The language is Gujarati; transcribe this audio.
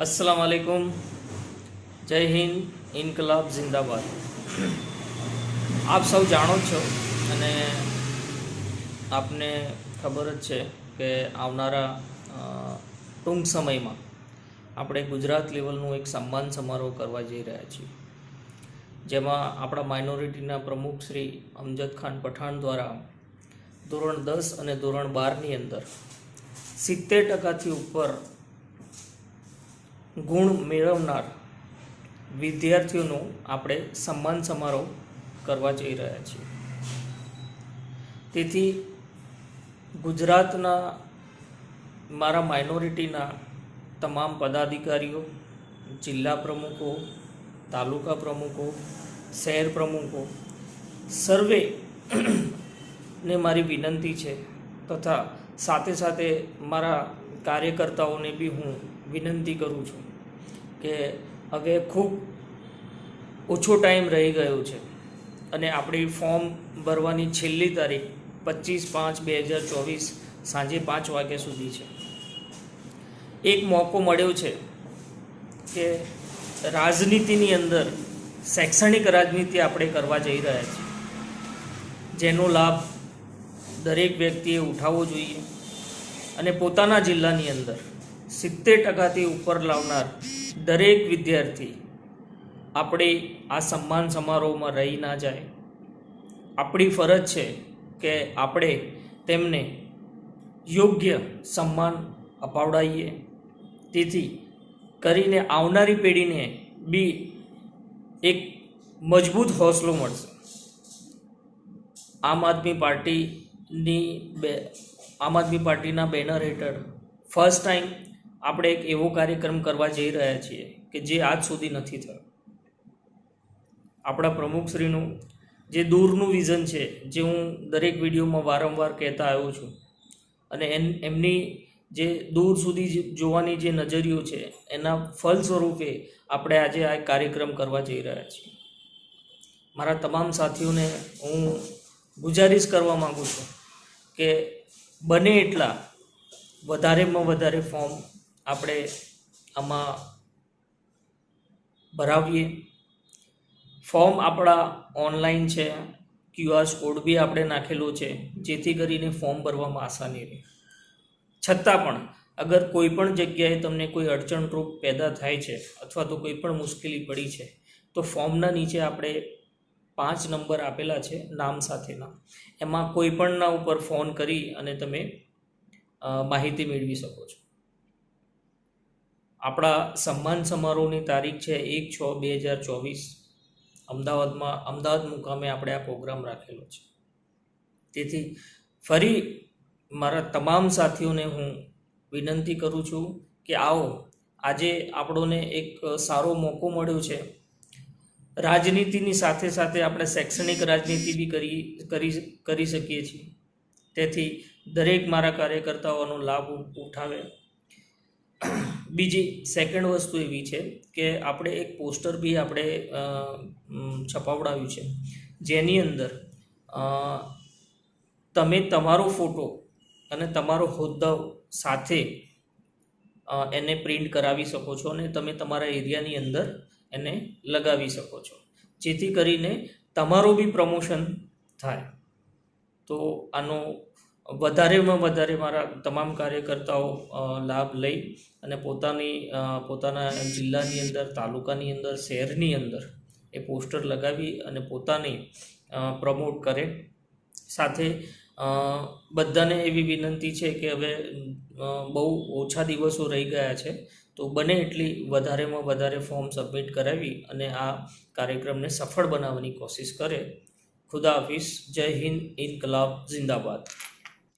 અસલામ વાલેકુમ જય હિન્દ ઇન્કલાબ જિંદાબાદ આપ સૌ જાણો છો અને આપને ખબર જ છે કે આવનારા ટૂંક સમયમાં આપણે ગુજરાત લેવલનું એક સન્માન સમારોહ કરવા જઈ રહ્યા છીએ. જેમાં આપણા માઇનોરિટીના પ્રમુખ શ્રી અમજદ ખાન પઠાણ દ્વારા ધોરણ દસ અને ધોરણ બારની અંદર સિત્તેર ટકાથી ઉપર ગુણ મેળવનાર વિદ્યાર્થીઓનો આપણે સન્માન સમારોહ કરવા જઈ રહ્યા છીએ. તેથી ગુજરાતના મારા માઇનોરિટીના તમામ પદાધિકારીઓ, જિલ્લા પ્રમુખો, તાલુકા પ્રમુખો, શહેર પ્રમુખો, સર્વે ને મારી વિનંતી છે તથા સાથે સાથે મારા કાર્યકર્તાઓને બી હું વિનંતી કરું છું કે હવે ખૂબ ઓછો ટાઈમ રહી ગયો છે. અને આપણી ફોર્મ ભરવાની છેલ્લી તારીખ પચીસ પાંચ બે હજાર ચોવીસ સાંજે પાંચ વાગ્યા સુધી છે. એક મોકો મળ્યો છે કે રાજનીતિની અંદર શૈક્ષણિક રાજનીતિ આપણે કરવા જઈ રહ્યા છીએ. જેનો લાભ દરેક વ્યક્તિએ ઉઠાવવો જોઈએ. અને પોતાના જિલ્લાની અંદર સિત્તેર ટકાથી ઉપર લાવનાર દરેક વિદ્યાર્થી આપણે આ સન્માન સમારોહમાં રહી ના જાય. આપણી ફરજ છે કે આપણે તેમને યોગ્ય સન્માન અપાવડાવીએ તેથી કરીને આવનારી પેઢીને બી એક મજબૂત હોસલો મળશે. આમ આદમી પાર્ટીની બે, આમ આદમી પાર્ટીના બેનર હેઠળ ફર્સ્ટ ટાઈમ આપણે એક એવો કાર્યક્રમ કરવા જઈ રહ્યા છીએ કે જે આજ સુધી નથી થયો. આપણા પ્રમુખશ્રીનું જે દૂરનું વિઝન છે, જે હું દરેક વિડીયોમાં વારંવાર કહેતા આવ્યો છું અને એમ એમની જે દૂર સુધી જોવાની જે નજરિયો છે, એના ફલ સ્વરૂપે આપણે આજે આ કાર્યક્રમ કરવા જઈ રહ્યા છીએ. મારા તમામ સાથીઓને હું ગુજારિશ કરવા માગું છું કે બને એટલા વધારેમાં વધારે ફોર્મ આપણે આમાં ભરાવીએ. ફોર્મ આપણા ઓનલાઈન છે. ક્યુઆર કોડ બી આપણે નાખેલો છે. જેથી કરીને ફોર્મ ભરવામાં આસાની રહે. છતાં પણ અગર કોઈ પણ જગ્યાએ તમને કોઈ અડચણરૂપ પેદા થાય છે અથવા તો કોઈ પણ મુશ્કેલી પડી છે, તો ફોર્મના નીચે આપણે પાંચ નંબર આપેલા છે નામ સાથેના. એમાં કોઈ પણના ઉપર ફોન કરી અને તમે માહિતી મેળવી શકો છો. આપણા સન્માન સમારોહની તારીખ છે એક છ બે હજાર ચોવીસ. અમદાવાદમાં, અમદાવાદ મુકામે આપણે આ પ્રોગ્રામ રાખેલો છે. તેથી ફરી મારા તમામ સાથીઓને હું વિનંતી કરું છું કે આવો. આજે આપણોને એક સારો મોકો મળ્યો છે. રાજનીતિની સાથે સાથે આપણે શૈક્ષણિક રાજનીતિ બી કરી કરી કરી શકીએ છીએ. તેથી દરેક મારા કાર્યકર્તાઓનો લાભ ઉઠાવે. બીજી સેકન્ડ વસ્તુ એવી છે કે આપણે એક પોસ્ટર બી આપણે છપાવડાવ્યું છે. જેની અંદર તમે તમારો ફોટો અને તમારો હોદ્દો સાથે એને પ્રિન્ટ કરાવી શકો છો અને તમે તમારા એરિયાની અંદર એને લગાવી શકો છો. જેથી કરીને તમારું બી પ્રમોશન થાય. તો આનો વધારેમાં વધારે મારા તમામ કાર્યકર્તાઓ લાભ લઈ અને પોતાની પોતાના જિલ્લાની અંદર, તાલુકાની અંદર, શહેરની અંદર એ પોસ્ટર લગાવી અને પોતાની પ્રમોટ કરે. સાથે બધાને એવી વિનંતી છે કે હવે બહુ ઓછા દિવસો રહી ગયા છે, તો બને એટલી વધારેમાં વધારે ફોર્મ સબમિટ કરાવી અને આ કાર્યક્રમને સફળ બનાવવાની કોશિશ કરે. ખુદા હાફિઝ. જય હિન્દ. ઇન્કલાબ. જિંદાબાદ.